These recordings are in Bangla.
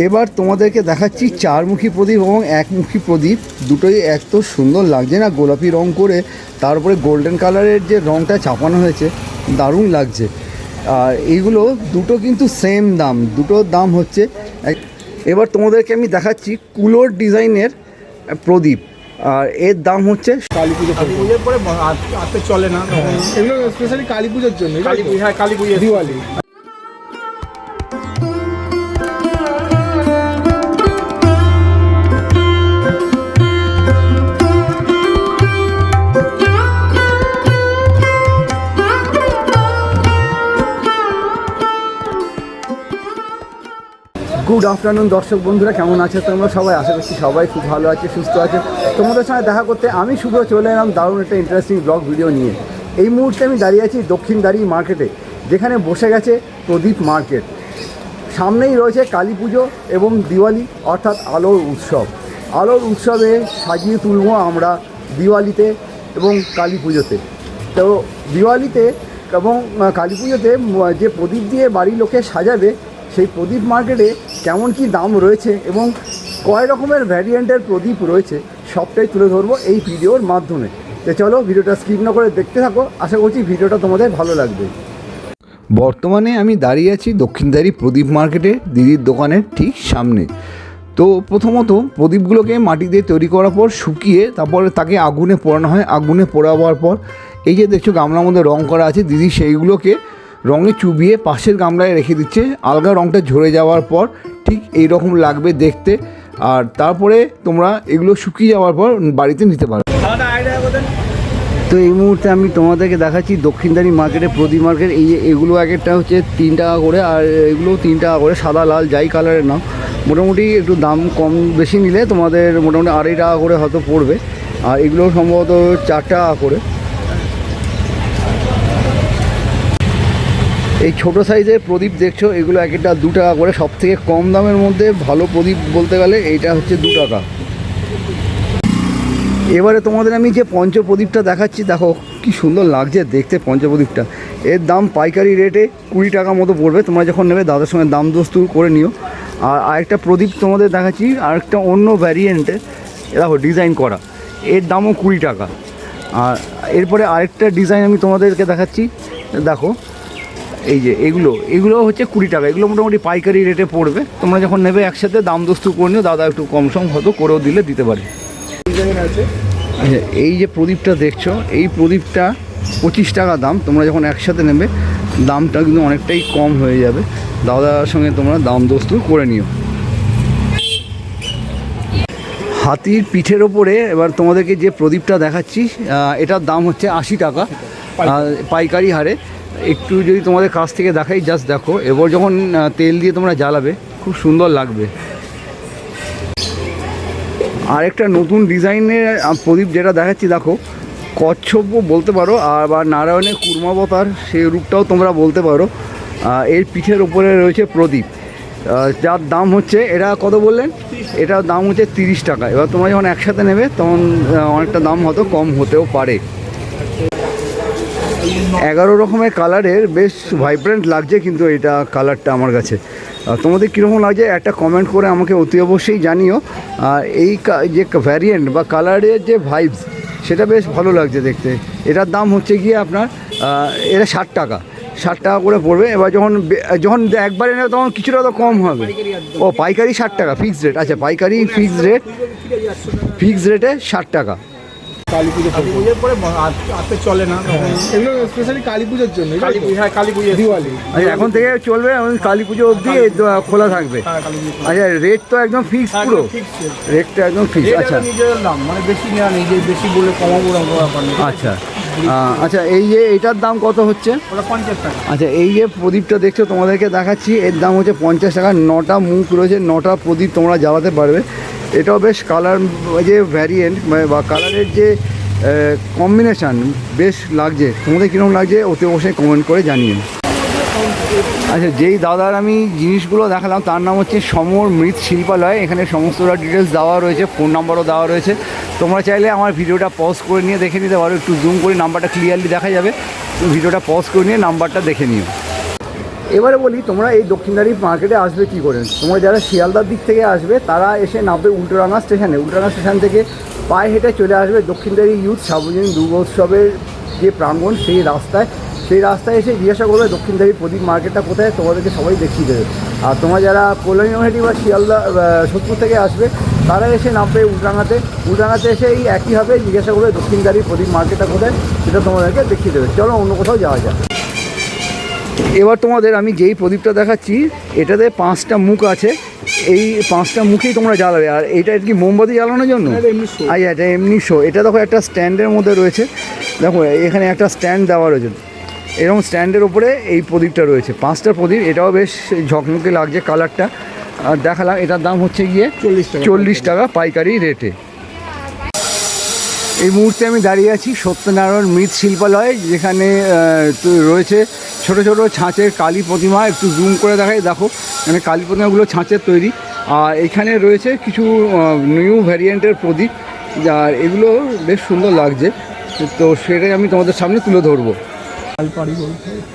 এবার তোমাদেরকে দেখাচ্ছি চারমুখী প্রদীপ এবং একমুখী প্রদীপ। দুটোই এত সুন্দর লাগছে না গোলাপি রং করে তার তারপরে গোল্ডেন কালারের যে রংটা চাপানো হয়েছে দারুণ লাগছে। আর এইগুলো দুটো কিন্তু সেম দাম দুটোর দাম হচ্ছে এক- এবার তোমাদেরকে আমি দেখাচ্ছি কুলোর ডিজাইনের প্রদীপ। আর এর দাম হচ্ছে কালী পুজো কালী পুজোর পরে হাতে চলে না। তখন এগুলো স্পেশালি কালী পুজোর জন্য কালী পুজো হ্যাঁ কালী পুজো। দিওয়ালি। গুড আফটারনুন দর্শক বন্ধুরা, কেমন আছে তোমরা? সবাই আশা করছি সবাই খুব ভালো আছে, সুস্থ আছে। তোমাদের সঙ্গে দেখা করতে আমি শুভ চলে এলাম দারুণ একটা ইন্টারেস্টিং ব্লগ ভিডিও নিয়ে। এই মুহূর্তে আমি দাঁড়িয়ে আছি দক্ষিণ দক্ষিণদারি মার্কেটে যেখানে বসে গেছে প্রদীপ মার্কেট সামনেই রয়েছে কালী পুজো এবং দিওয়ালি, অর্থাৎ আলোর উৎসব। আলোর উৎসবে সাজিয়ে তুলব আমরা দিওয়ালিতে এবং কালী পুজোতে। তো দিওয়ালিতে এবং কালী পুজোতে যে প্রদীপ দিয়ে বাড়ির লোকে সাজাবে সেই প্রদীপ মার্কেটে কেমন কি দাম রয়েছে এবং কয় রকমের ভ্যারিয়েন্টের প্রদীপ রয়েছে, সবটাই তুলে ধরবো এই ভিডিওর মাধ্যমে। তো চলো ভিডিওটা স্কিপ না করে দেখতে থাকো, আশা করছি ভিডিওটা তোমাদের ভালো লাগবে। বর্তমানে আমি দাঁড়িয়ে আছি দক্ষিণদারি প্রদীপ মার্কেটে দিদির দোকানের ঠিক সামনে। তো প্রথমত প্রদীপগুলোকে মাটি দিয়ে তৈরি করার পর শুকিয়ে তারপরে তাকে আগুনে পোড়ানো হয়। আগুনে পোড়াবার পর এই যে দেখছ গামলার মধ্যে রং করা আছে, দিদি সেইগুলোকে রঙে চুবিয়ে পাশের গামলায় রেখে দিচ্ছে। আলগা রঙটা ঝরে যাওয়ার পর ঠিক এই রকম লাগবে দেখতে। আর তারপরে তোমরা এগুলো শুকিয়ে যাওয়ার পর বাড়িতে নিতে পারো। তো এই মুহূর্তে আমি তোমাদেরকে দেখাচ্ছি দক্ষিণদারি মার্কেটে, প্রদীপ মার্কেট। এই এগুলো এক একটা হচ্ছে তিন টাকা করে, আর এগুলো তিন টাকা করে, সাদা, লাল, যাই কালারের নাও। মোটামুটি একটু দাম কম বেশি নিলে তোমাদের মোটামুটি আড়াই টাকা করে হয়তো পড়বে। আর এগুলো সম্ভবত চার টাকা করে। এই ছোট সাইজের প্রদীপ দেখছ, এগুলো এক একটা দু টাকা করে সব থেকে কম দামের মধ্যে ভালো প্রদীপ বলতে গেলে এইটা হচ্ছে দু টাকা। এবারে তোমাদের আমি যে পঞ্চপ্রদীপটা দেখাচ্ছি, দেখো কি সুন্দর লাগছে দেখতে পঞ্চপ্রদীপটা। এর দাম পাইকারি রেটে কুড়ি টাকা মতো পড়বে, তোমরা যখন নেবে দাদার সঙ্গে দাম দস্তুর করে নিও। আর আরেকটা প্রদীপ তোমাদের দেখাচ্ছি, আরেকটা অন্য ভ্যারিয়েন্টে দেখো ডিজাইন করা। এর দামও কুড়ি টাকা। আর এরপরে আরেকটা ডিজাইন আমি তোমাদেরকে দেখাচ্ছি, দেখো। এই যে এগুলো এগুলো হচ্ছে কুড়ি টাকা, এগুলো মোটামুটি পাইকারি রেটে পড়বে। তোমরা যখন নেবে একসাথে, দাম দস্তু করে নিও, দাদা একটু কম সম হয়তো করেও দিলে দিতে পারে। আচ্ছা এই যে প্রদীপটা দেখছ, এই প্রদীপটা পঁচিশ টাকা দাম, তোমরা যখন একসাথে নেবে, দামটা কিন্তু অনেকটাই কম হয়ে যাবে। দাদার সঙ্গে তোমরা দাম দস্তু করে নিও। হাতির পিঠের ওপরে এবার তোমাদেরকে যে প্রদীপটা দেখাচ্ছি এটার দাম হচ্ছে আশি টাকা পাইকারি হারে। একটু যদি তোমাদের কাছ থেকে দেখাই জাস্ট দেখো। এবার যখন তেল দিয়ে তোমরা জ্বালাবে, খুব সুন্দর লাগবে। আর একটা নতুন ডিজাইনের প্রদীপ যেটা দেখাচ্ছি, দেখো, কচ্ছপ বলতে পারো, আর বা নারায়ণের কুর্মাবতার, সেই রূপটাও তোমরা বলতে পারো। এর পিঠের ওপরে রয়েছে প্রদীপ। যার দাম হচ্ছে, এটা কত বললেন? এটার দাম হচ্ছে তিরিশ টাকা। এবার তোমরা যখন একসাথে নেবে, তখন অনেকটা দাম হয়তো কম হতেও পারে। এগারো রকমের কালারের বেশ ভাইব্রেন্ট লাগছে কিন্তু এটা কালারটা আমার কাছে। তোমাদের কীরকম লাগছে? একটা কমেন্ট করে আমাকে অতি অবশ্যই জানিও। আর এই যে ভ্যারিয়েন্ট বা কালারের যে ভাইবস সেটা বেশ ভালো লাগছে দেখতে। এটার দাম হচ্ছে গিয়ে আপনার এটা ষাট টাকা। ষাট টাকা করে পড়বে। এবার যখন যখন একবারে নেবে তখন কিছুটা তো কম হবে। ও, পাইকারি ষাট টাকা ফিক্সড রেট আচ্ছা পাইকারি ফিক্সড রেট ফিক্সড রেটে ষাট টাকা। কালী পুজো কালী পুজোর পরে হাতে চলে না এগুলো স্পেশালি কালী পুজোর জন্য কালী পুজো হ্যাঁ কালী পুজো দিওয়ালি। আচ্ছা এখন থেকে চলবে এখন কালী পুজো অবধি খোলা থাকবে। হ্যাঁ আচ্ছা রেট তো একদম ফিক্স পুরো। রেটটা একদম ফিক্স আচ্ছা। নিজের দাম মানে বেশি নেওয়া নেই যে বেশি বলে কমাবো না ব্যাপার নেই আচ্ছা। আচ্ছা এই যে এটার দাম কত হচ্ছে? পঞ্চাশ টাকা। আচ্ছা এই যে প্রদীপটা দেখছ তোমাদেরকে দেখাচ্ছি এর দাম হচ্ছে পঞ্চাশ টাকা। নটা মুখ রয়েছে নটা প্রদীপ তোমরা জ্বালাতে পারবে। এটাও বেশ কালার যে ভ্যারিয়েন্ট বা কালারের যে কম্বিনেশান বেশ লাগছে। তোমাদের কীরকম লাগছে ওতে অবশ্যই কমেন্ট করে জানিয়ে আচ্ছা যেই দাদার আমি জিনিসগুলো দেখালাম, তার নাম হচ্ছে সমর মৃৎ শিল্পালয়। এখানে সমস্তটা ডিটেলস দেওয়া রয়েছে ফোন নাম্বারও দেওয়া রয়েছে। তোমরা চাইলে আমার ভিডিওটা পজ করে নিয়ে দেখে নিতে পারো, একটু জুম করে নাম্বারটা ক্লিয়ারলি দেখা যাবে। ভিডিওটা পজ করে নিয়ে নাম্বারটা দেখে নিও। এবারে বলি, তোমরা এই দক্ষিণদারি মার্কেটে আসবে কি করে? তোমরা যারা শিয়ালদার দিক থেকে আসবে, তারা এসে নামবে উল্টোডাঙ্গা স্টেশনে উল্টোডাঙ্গা স্টেশন থেকে পায়ে হেঁটে চলে আসবে দক্ষিণদারি ইউথ সার্বজনীন দুর্গোৎসবের যে প্রাঙ্গণ, সেই রাস্তায় সেই রাস্তায় এসে জিজ্ঞাসা করবে দক্ষিণদারি প্রদীপ মার্কেটটা কোথায় তোমাদেরকে সবাই দেখিয়ে দেবে। আর তোমরা যারা কল্যাণী নৈহাটি বা শিয়ালদা সোদপুর থেকে আসবে তারা এসে নামবে উল্টাঙ্গাতে উল্টাঙ্গাতে এসে এই একইভাবে জিজ্ঞাসা করবে দক্ষিণদারি প্রদীপ মার্কেটটা কোথায় সেটা তোমাদেরকে দেখিয়ে দেবে। চলো অন্য কোথাও যাওয়া যাক। এবার তোমাদের আমি যেই প্রদীপটা দেখাচ্ছি এটাতে পাঁচটা মুখ আছে। এই পাঁচটা মুখেই তোমরা জ্বালাবে। আর এইটা কি মোমবাতি জ্বালানোর জন্য? এটা আই এটা এমনি শো। এটা দেখো একটা স্ট্যান্ডের মধ্যে রয়েছে। দেখো এখানে একটা স্ট্যান্ড দেওয়া রয়েছে। এরকম স্ট্যান্ডের ওপরে এই প্রদীপটা রয়েছে। পাঁচটা প্রদীপ এটাও বেশ ঝকমকে লাগছে কালারটা। আর দেখালাম এটার দাম হচ্ছে গিয়ে চল্লিশ টাকা চল্লিশ টাকা পাইকারি রেটে। এই মুহূর্তে আমি দাঁড়িয়ে আছি সত্যনারায়ণ মৃৎ শিল্পালয় যেখানে রয়েছে ছোট ছোট ছাঁচের কালী প্রতিমা। একটু জুম করে দেখাই দেখো মানে কালী প্রতিমাগুলো ছাঁচের তৈরি। আর এখানে রয়েছে কিছু নিউ ভ্যারিয়েন্টের প্রদীপ। আর এগুলো বেশ সুন্দর লাগছে। তো সেটাই আমি তোমাদের সামনে তুলে ধরবো।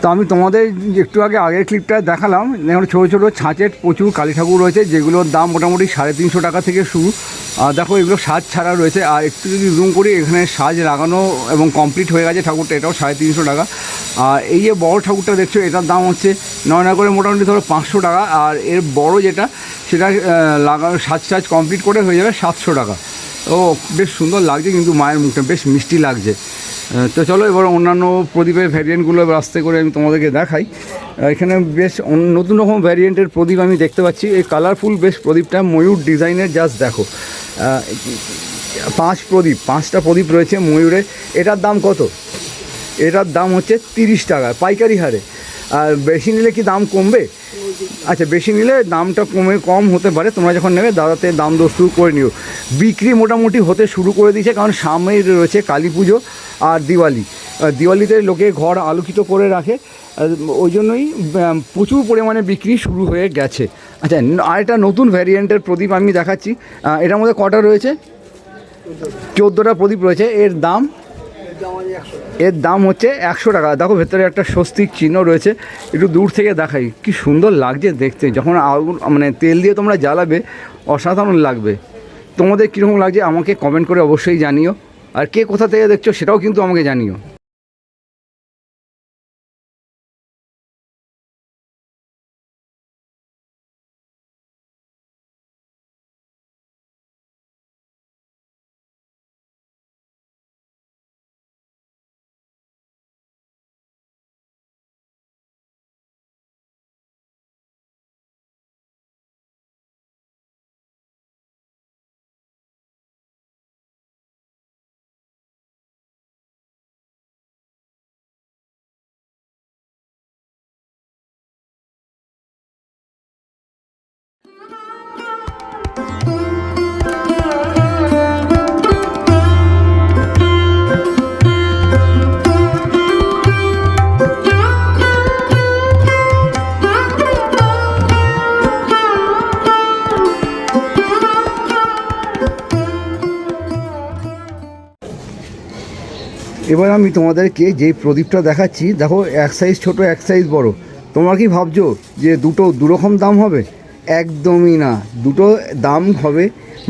তো আমি তোমাদের একটু আগে আগের ক্লিপটা দেখালাম এখন ছোটো ছোটো ছাঁচের প্রচুর কালী ঠাকুর রয়েছে, যেগুলোর দাম মোটামুটি সাড়ে তিনশো টাকা থেকে শুরু। আর দেখো এগুলো সাজ ছাড়া রয়েছে, আর একটু যদি জুম করি, এখানে সাজ লাগানো এবং কমপ্লিট হয়ে গেছে ঠাকুরটা, এটাও সাড়ে তিনশো টাকা। আর এই যে বড় ঠাকুরটা দেখছ, এটার দাম হচ্ছে নয় না করে মোটামুটি ধরো পাঁচশো টাকা, আর এর বড় যেটা, সেটা লাগানো সাজ সাজ কমপ্লিট করে হয়ে যাবে সাতশো টাকা। ও, বেশ সুন্দর লাগছে কিন্তু মায়ের মুখটা, বেশ মিষ্টি লাগছে। তো চলো এবার অন্যান্য প্রদীপের ভ্যারিয়েন্টগুলো এবার আস্তে করে আমি তোমাদেরকে দেখাই। এখানে বেশ নতুন রকম ভ্যারিয়েন্টের প্রদীপ আমি দেখতে পাচ্ছি। এই কালারফুল বেশ প্রদীপটা ময়ূর ডিজাইনের জাস্ট দেখো। পাঁচ প্রদীপ, পাঁচটা প্রদীপ রয়েছে ময়ূরে। এটার দাম কত? এটার দাম হচ্ছে তিরিশ টাকা, পাইকারি হারে। আর বেশি নিলে কি দাম কমবে? আচ্ছা বেশি নিলে দামটা কমে কম হতে পারে। তোমরা যখন নেবে, দাদাতে দাম দস্তুর করে নিও। বিক্রি মোটামুটি হতে শুরু করে দিয়েছে, কারণ সামনেই রয়েছে কালী পুজো আর দিওয়ালি। দিওয়ালিতে লোকে ঘর আলোকিত করে রাখে। ওই জন্যই প্রচুর পরিমাণে বিক্রি শুরু হয়ে গেছে। আচ্ছা আর একটা নতুন ভ্যারিয়েন্টের প্রদীপ আমি দেখাচ্ছি। এটার মধ্যে কটা রয়েছে? চোদ্দোটা প্রদীপ রয়েছে। এর দাম এর দাম হচ্ছে একশো টাকা। দেখো, ভেতরে একটা স্বস্তিক চিহ্ন রয়েছে। একটু দূর থেকে দেখাই। কি সুন্দর লাগছে দেখতে। যখন আগুন মানে তেল দিয়ে তোমরা জ্বালাবে, অসাধারণ লাগবে। তোমাদের কীরকম লাগছে আমাকে কমেন্ট করে অবশ্যই জানিও। আর কে কোথা থেকে দেখছ সেটাও কিন্তু আমাকে জানিও। এবার আমি তোমাদেরকে যেই প্রদীপটা দেখাচ্ছি দেখো এক সাইজ ছোট এক সাইজ বড়। তোমরা কি ভাবছ যে দুটো দুরকম দাম হবে? একদমই না। দুটো দাম হবে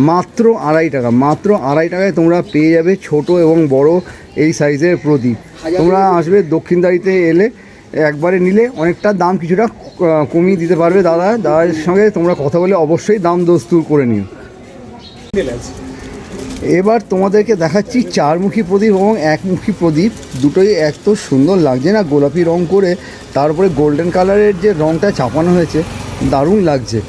মাত্র আড়াই টাকা। মাত্র আড়াই টাকায় তোমরা পেয়ে যাবে ছোট এবং বড় এই সাইজের প্রদীপ। তোমরা আসবে দক্ষিণদারিতে এলে একবারে নিলে অনেকটা দাম কিছুটা কমিয়ে দিতে পারবে দাদা। দাদার সঙ্গে তোমরা কথা বলে অবশ্যই দাম দস্তুর করে নিও। এবার তোমাদেরকে দেখাচ্ছি চারমুখী প্রদীপ এবং একমুখী প্রদীপ। দুটোই এত সুন্দর লাগছে না গোলাপি রং করে। তারপরে গোল্ডেন কালারের যে রংটা চাপানো হয়েছে, দারুণ লাগছে।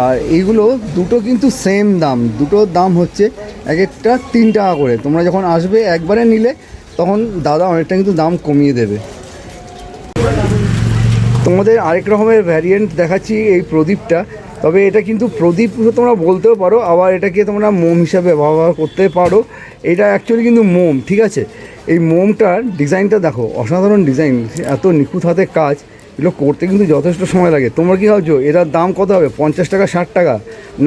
আর এইগুলো দুটো কিন্তু সেম দাম। দুটোর দাম হচ্ছে এক একটা তিন টাকা করে। তোমরা যখন আসবে একবারে নিলে, তখন দাদা অনেকটা কিন্তু দাম কমিয়ে দেবে। তোমাদের আরেক রকমের ভ্যারিয়েন্ট দেখাচ্ছি এই প্রদীপটা। তবে এটা কিন্তু প্রদীপ তোমরা বলতেও পারো, আবার এটাকে তোমরা মোম হিসাবে ব্যবহার করতে পারো। এটা অ্যাকচুয়ালি কিন্তু মোম, ঠিক আছে? এই মোমটার ডিজাইনটা দেখো, অসাধারণ ডিজাইন এত নিখুঁত হাতে কাজ, এগুলো করতে কিন্তু যথেষ্ট সময় লাগে। তোমরা কি ভাবছ এটার দাম কত হবে? পঞ্চাশ টাকা, ষাট টাকা?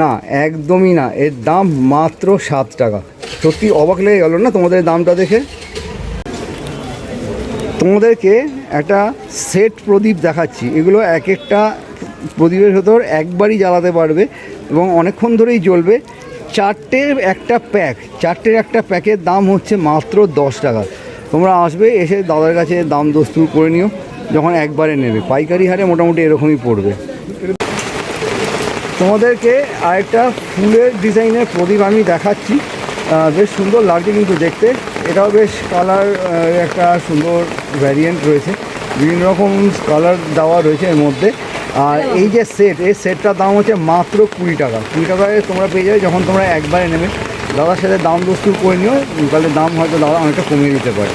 না, একদমই না, এর দাম মাত্র সাত টাকা। সত্যি অবাক লেগে গেল না তোমাদের দামটা দেখে? তোমাদেরকে একটা সেট প্রদীপ দেখাচ্ছি। এগুলো এক একটা প্রদীপের ভেতর একবারই জ্বালাতে পারবে এবং অনেকক্ষণ ধরেই জ্বলবে। চারটের একটা প্যাক চারটের একটা প্যাকের দাম হচ্ছে মাত্র দশ টাকা। তোমরা আসবে, এসে দাদার কাছে দাম দস্তুর করে নিও, যখন একবারে নেবে। পাইকারি হারে মোটামুটি এরকমই পড়বে। তোমাদেরকে আরেকটা ফুলের ডিজাইনের প্রদীপ আমি দেখাচ্ছি। বেশ সুন্দর লাগছে কিন্তু দেখতে। এটাও বেশ কালার একটা সুন্দর ভ্যারিয়েন্ট রয়েছে। বিভিন্ন রকম কালার দেওয়া রয়েছে এর মধ্যে। আর এই যে সেট এই সেটটার দাম হচ্ছে মাত্র কুড়ি টাকা। কুড়ি টাকায় তোমরা পেয়ে যাবে যখন তোমরা একবারে নেবে। দাদার সাথে দাম দস্তুর করে নিও তাহলে দাম হয়তো দাদা অনেকটা কমিয়ে দিতে পারে।